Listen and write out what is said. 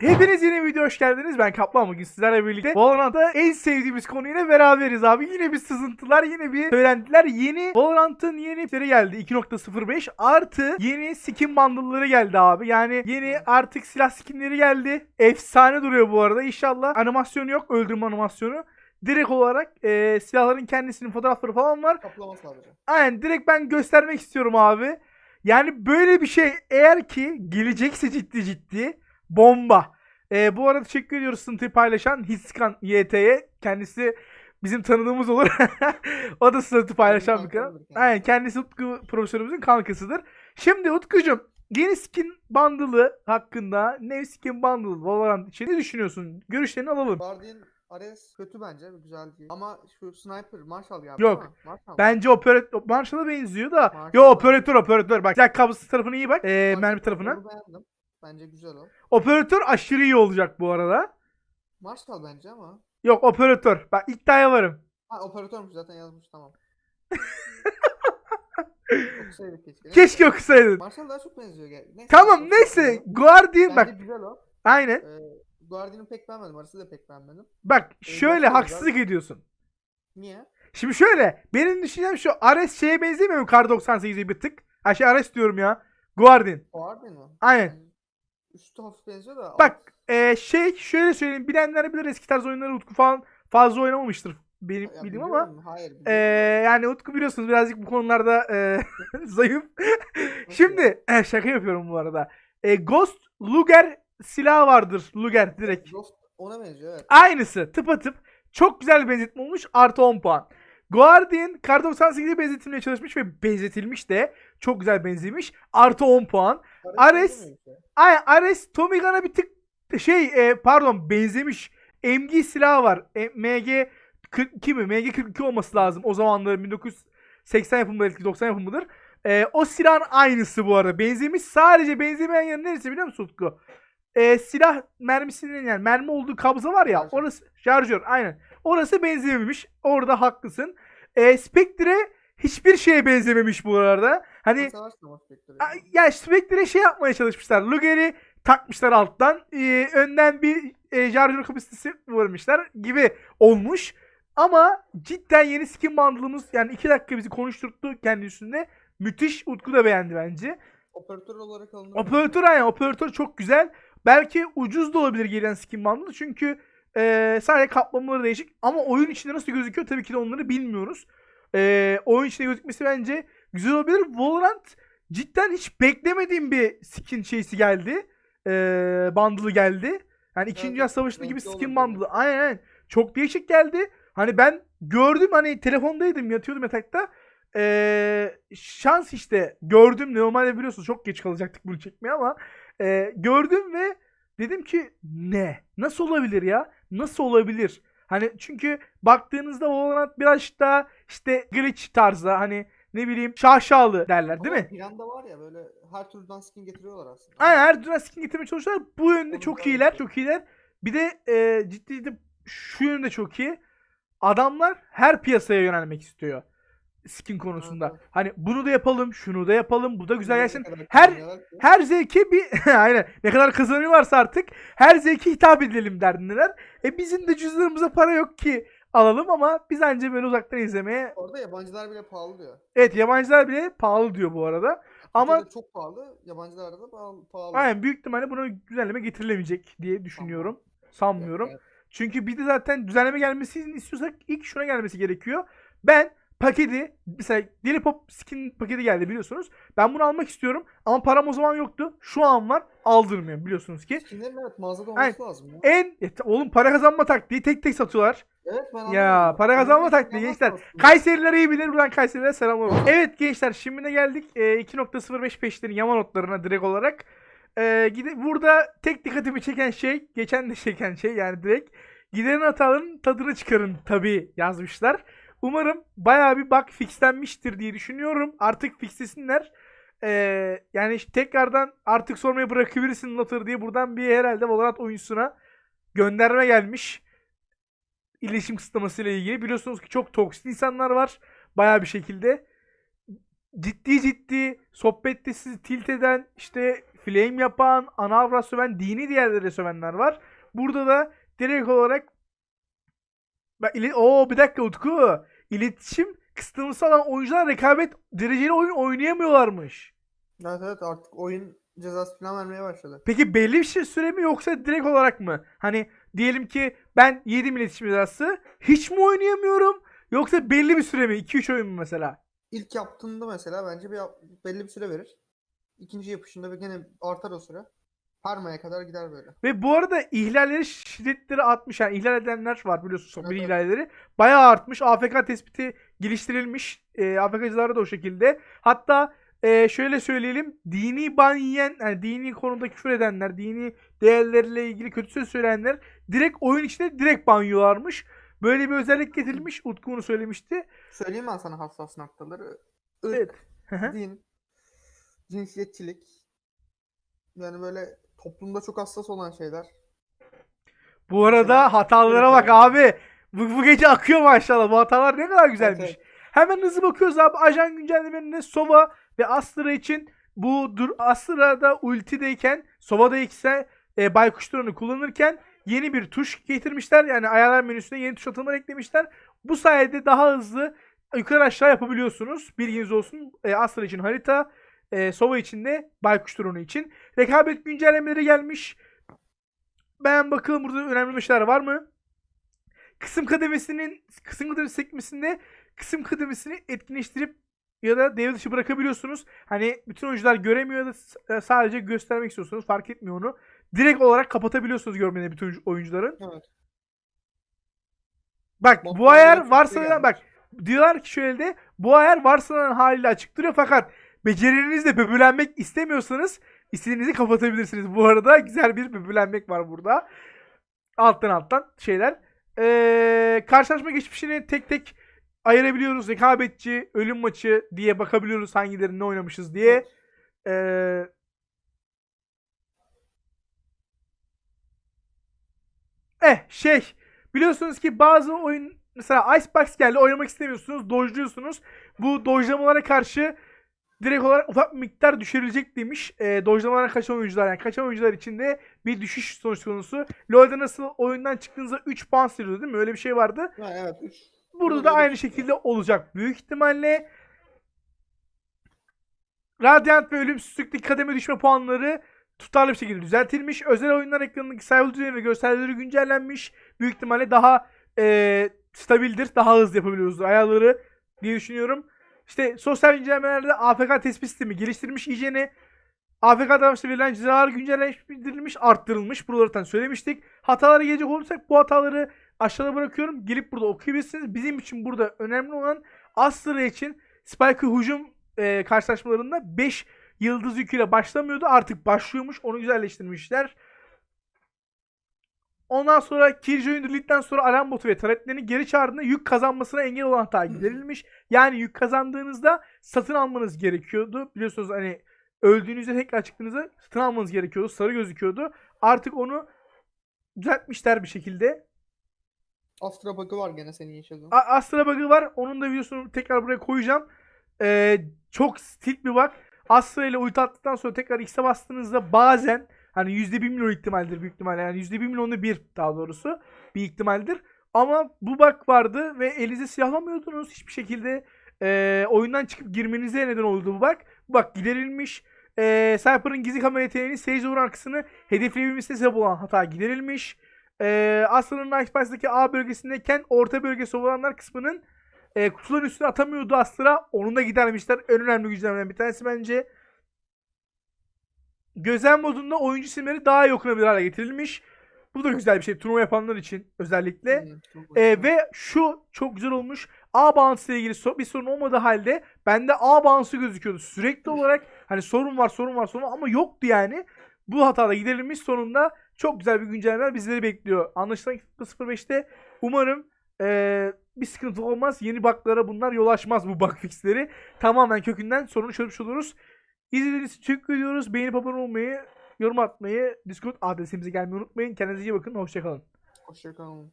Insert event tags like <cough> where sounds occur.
Hepiniz yeni video hoş geldiniz. Ben Kaplan bugün sizlerle birlikte Valorant'ta en sevdiğimiz konuyla beraberiz abi. Yine bir sızıntılar, yine bir söylentiler. Yeni Valorant'ın yeni tipleri geldi. 2.05 artı yeni skin bundle'ları geldi abi. Yani yeni artık silah skinleri geldi. Efsane duruyor bu arada. İnşallah animasyonu yok. Öldürme animasyonu. Direkt olarak e, silahların kendisinin fotoğrafları falan var. Kaplama sadece. Aynen direkt ben göstermek istiyorum abi. Yani böyle bir şey eğer ki gelecekse ciddi ciddi bomba. Ee, bu arada teşekkür ediyoruz sıntıyı paylaşan Hiskan YT'ye. Kendisi bizim tanıdığımız olur. <laughs> o da sıntı paylaşan bir kanal. Aynen kendisi Utku profesörümüzün kankasıdır. Şimdi Utkucuğum yeni skin bundle'ı hakkında ne skin bundle Valorant için ne düşünüyorsun? Görüşlerini alalım. Guardian Ares kötü bence güzel değil. Ama şu sniper Marshall ya. Yok. Marshall. Bence operatör Marshall'a benziyor da. Marshall. Yo operatör operatör. Bak silah kablosu tarafına iyi bak. Ee, mermi tarafına. Bence güzel o. Operatör aşırı iyi olacak bu arada. Marshall bence ama. Yok operatör. Bak iddiaya varım. Ha operatörmüş zaten yazmış tamam. <laughs> Okusaydık keşke. Keşke okusaydın. Marshall daha çok benziyor. gel- Neyse, Tamam neyse. Guardian Bence bak. güzel o. Aynen. Ee, Guardian'ı pek beğenmedim. Arası da pek beğenmedim. Bak Ee, şöyle haksızlık ediyorsun. Niye? Şimdi şöyle. Benim düşüncem şu. Ares şeye benzemiyor mu? Kar 98'e bir tık. Ha şey Ares diyorum ya. Guardian. Guardian mı? Aynen. Üstü hafif benziyor da. Bak e, şey şöyle söyleyeyim. Bilenler bilir eski tarz oyunları Utku falan fazla oynamamıştır. Benim Ya bildiğim ama. Hayır. e, yani Utku biliyorsunuz birazcık bu konularda e, <laughs> zayıf. Şimdi e, şaka yapıyorum bu arada. E, Ghost Luger silahı vardır. Luger direkt. Ghost ona benziyor evet. Aynısı tıpatıp çok güzel benzetme olmuş artı 10 puan. Guardian Kar 98'e benzetilmeye çalışmış ve benzetilmiş de çok güzel benzemiş artı 10 puan. Ares-. Ay Ares Tommy Gun'a bir tık şey e, pardon benzemiş. MG silahı var. E, MG 42 mi? MG 42 olması lazım. O zamanlar 1980 yapımı belki 90 yapımıdır. E, o silahın aynısı bu arada. Benzemiş. Sadece benzemeyen yanı neresi biliyor musun Utku? E, silah mermisinin yani mermi olduğu kabza var ya Şarjör. orası şarjör aynen. Orası benzememiş. Orada haklısın. E, Spectre hiçbir şeye benzememiş bu arada. Hani Ya Spectre'e şey yapmaya çalışmışlar. Luger'i takmışlar alttan. Ee, önden bir e, şarjör kapasitesi vurmuşlar gibi olmuş. Ama cidden yeni skin bundle'ımız yani 2 dakika bizi konuşturttu kendi üstünde. Müthiş. Utku da beğendi bence. Operatör olarak alınır. Operatör aynen. Operatör çok güzel. Belki ucuz da olabilir gelen skin bundle. Çünkü e, sadece kaplamaları değişik. Ama oyun içinde nasıl gözüküyor tabii ki de onları bilmiyoruz. E, oyun içinde gözükmesi bence güzel olabilir. Valorant cidden hiç beklemediğim bir skin şeysi geldi. E, bundle'ı geldi. Yani 2. Evet, Dünya Savaşı'nda gibi skin bundle'ı. Aynen aynen. Çok değişik geldi. Hani ben gördüm hani telefondaydım yatıyordum yatakta. Ee, şans işte gördüm normalde biliyorsunuz çok geç kalacaktık bunu çekmeye ama e, gördüm ve dedim ki ne? Nasıl olabilir ya? Nasıl olabilir? Hani çünkü baktığınızda Valorant biraz daha işte glitch tarzı hani ne bileyim şaşalı derler değil Ama mi? Planda var ya böyle her türden skin getiriyorlar aslında. Aynen her türlü skin getirmeye çalışıyorlar. Bu yönde Onu çok iyiler, yapıyor. çok iyiler. Bir de e, ciddi ciddi şu yönde çok iyi. Adamlar her piyasaya yönelmek istiyor. Skin konusunda. Evet, evet. Hani bunu da yapalım, şunu da yapalım, bu da güzel gelsin. Her her zevke bir <laughs> aynen ne kadar kazanıyorlarsa artık her zevke hitap edelim derdindeler. E bizim de cüzdanımıza para yok ki alalım ama biz anca böyle uzaktan izlemeye. Orada yabancılar bile pahalı diyor. Evet yabancılar bile pahalı diyor bu arada. Ama Türkiye'de çok pahalı, yabancılarda da pahalı. aynen büyük ihtimalle buna güzelleme getirilemeyecek diye düşünüyorum. Sanmıyorum. Evet, Çünkü bir de zaten düzenleme gelmesini istiyorsak ilk şuna gelmesi gerekiyor. Ben paketi mesela Deli Pop skin paketi geldi biliyorsunuz. Ben bunu almak istiyorum ama param o zaman yoktu. Şu an var. Aldırmıyorum biliyorsunuz ki. Skinlerin evet mağazada olması lazım ya. En e, oğlum para kazanma taktiği tek tek satıyorlar. Evet ben Ya anlamadım. para kazanma taktiği gençler. Kayseriler iyi bilir. Buradan Kayserilere selamlar olsun. Evet gençler şimdi de geldik e, 2.05 peşlerin yama notlarına direkt olarak. E, gide, burada tek dikkatimi çeken şey, geçen de çeken şey yani direkt giderin hataların tadını çıkarın tabii yazmışlar. Umarım bayağı bir bug fixlenmiştir diye düşünüyorum. Artık fixlesinler. E, yani işte tekrardan artık sormayı bırakabilirsin Lotter diye buradan bir herhalde Valorant oyuncusuna gönderme gelmiş iletişim kısıtlaması ile ilgili. Biliyorsunuz ki çok toksik insanlar var. Bayağı bir şekilde. Ciddi ciddi sohbette sizi tilt eden işte flame yapan, ana söven, dini diğerleri sövenler var. Burada da direkt olarak Oo bir dakika Utku. İletişim kısıtlaması olan oyuncular rekabet dereceli oyun oynayamıyorlarmış. Evet evet artık oyun cezası falan vermeye başladı. Peki belli bir şey süre mi yoksa direkt olarak mı? Hani diyelim ki ben 7 iletişim cezası hiç mi oynayamıyorum? Yoksa belli bir süre mi? 2-3 oyun mu mesela? İlk yaptığında mesela bence bir belli bir süre verir. İkinci yapışında gene artar o süre. Perma'ya kadar gider böyle. Ve bu arada ihlalleri şiddetleri artmış. Yani ihlal edenler var biliyorsunuz son bir Evet, ihlalleri. Bayağı artmış. AFK tespiti geliştirilmiş. E, AFK'cılarda da o şekilde. Hatta e, şöyle söyleyelim. Dini ban yiyen, yani dini konuda küfür edenler, dini değerlerle ilgili kötü söz söyleyenler direkt oyun içinde direkt ban yiyorlarmış. Böyle bir özellik getirilmiş. Utku onu söylemişti. Söyleyeyim ben sana hassas noktaları. Irk, Evet. Din, cinsiyetçilik. Yani böyle toplumda çok hassas olan şeyler. Bu arada hatalara bak abi. Bu, bu gece akıyor maşallah. Bu hatalar ne kadar güzelmiş. Evet, Hemen hızlı bakıyoruz abi. Ajan güncellemelerinde Sova ve Astra için bu dur Astra'da ultideyken Sova'da ise e, baykuş drone'u kullanırken yeni bir tuş getirmişler. Yani ayarlar menüsüne yeni tuş atımlar eklemişler. Bu sayede daha hızlı yukarı aşağı yapabiliyorsunuz. Bilginiz olsun. E, Astra için harita, e, Sova için de baykuş drone'u için. Rekabet güncellemeleri gelmiş. Ben bakalım burada önemli bir şeyler var mı? Kısım kademesinin kısım kademesi sekmesinde kısım kademesini etkinleştirip ya da devre dışı bırakabiliyorsunuz. Hani bütün oyuncular göremiyor ya da e, sadece göstermek istiyorsunuz. Fark etmiyor onu. Direkt olarak kapatabiliyorsunuz görmediğini bütün oyuncu- oyuncuların. Evet. Bak Bak, bu ayar varsayılan bak diyorlar ki şöyle de bu ayar varsayılan haliyle açık duruyor fakat becerinizle böbürlenmek istemiyorsanız istediğinizi kapatabilirsiniz. Bu arada güzel bir böbürlenmek var burada. Alttan alttan şeyler. Ee, karşılaşma geçmişini tek tek ayırabiliyoruz. Rekabetçi, ölüm maçı diye bakabiliyoruz hangilerini oynamışız diye. Ee, eh şey biliyorsunuz ki bazı oyun mesela Icebox geldi oynamak istemiyorsunuz dojluyorsunuz. Bu dojlamalara karşı direkt olarak ufak miktar düşürülecek demiş. E, dojlamalara kaçan oyuncular yani kaçan oyuncular için de bir düşüş sonuç konusu. LoL'de nasıl oyundan çıktığınızda 3 puan siliyordu değil mi? Öyle bir şey vardı. Ha, evet. Üç. Burada Burada da aynı şey şekilde olacak büyük ihtimalle. Radyant ve ölümsüzlükteki kademe düşme puanları tutarlı bir şekilde düzeltilmiş. Özel oyunlar ekranındaki sayfa düzeni ve görselleri güncellenmiş. Büyük ihtimalle daha e, stabildir. Daha hızlı yapabiliyoruz ayarları diye düşünüyorum. İşte sosyal incelemelerde AFK tespit sistemi geliştirilmiş iyicene. AFK davranışta verilen cezalar güncellenmiş, arttırılmış. Buraları zaten söylemiştik. Hatalara gelecek olursak bu hataları aşağıda bırakıyorum. Gelip burada okuyabilirsiniz. Bizim için burada önemli olan Astra için Spike'ı hücum e, karşılaşmalarında 5 yıldız yüküyle başlamıyordu. Artık başlıyormuş. Onu güzelleştirmişler. Ondan sonra Killjoy'un dirildikten sonra alarm botu ve taretlerini geri çağırdığında yük kazanmasına engel olan hata giderilmiş. Yani yük kazandığınızda satın almanız gerekiyordu. Biliyorsunuz hani öldüğünüzde tekrar çıktığınızda satın almanız gerekiyordu. Sarı gözüküyordu. Artık onu düzeltmişler bir şekilde. Astra bug'ı var gene senin yaşadığın. A- Astra bug'ı var. Onun da videosunu tekrar buraya koyacağım. Ee, çok stil bir bug. Astra ile ulti attıktan sonra tekrar X'e bastığınızda bazen hani %1 milyon ihtimaldir büyük ihtimalle. Yani %1 milyonda bir daha doğrusu bir ihtimaldir. Ama bu bug vardı ve elinize silahlamıyordunuz hiçbir şekilde. Ee, oyundan çıkıp girmenize neden oldu bu bug. Bu bug giderilmiş. Ee, Cypher'ın gizli kamera yeteneğini seyirci vuran arkasını hedefleyebilmesine sebep olan hata giderilmiş. Ee, Astra'nın Icebox'daki A bölgesindeyken orta bölge savulanlar kısmının e, kutuların üstüne atamıyordu Astra. Onu da gidermişler. En önemli güçlerden bir tanesi bence. Gözlem modunda oyuncu isimleri daha iyi okunabilir hale getirilmiş. Bu da güzel bir şey turnuva yapanlar için özellikle. Çok Ee, ve şu çok güzel olmuş. A bağıntısı ile ilgili so- bir sorun olmadığı halde bende A bağıntısı gözüküyordu. Sürekli olarak hani sorun var sorun var sorun var ama yoktu yani. Bu hatada giderilmiş sonunda çok güzel bir güncelleme bizleri bekliyor. Anlaşılan 05'te umarım ee, bir sıkıntı olmaz. Yeni bug'lara bunlar yol açmaz bu bug fixleri. Tamamen kökünden sorunu çözmüş oluruz. İzlediğiniz için teşekkür ediyoruz. Beğenip abone olmayı, yorum atmayı, Discord adresimize gelmeyi unutmayın. Kendinize iyi bakın. Hoşçakalın. Hoşçakalın.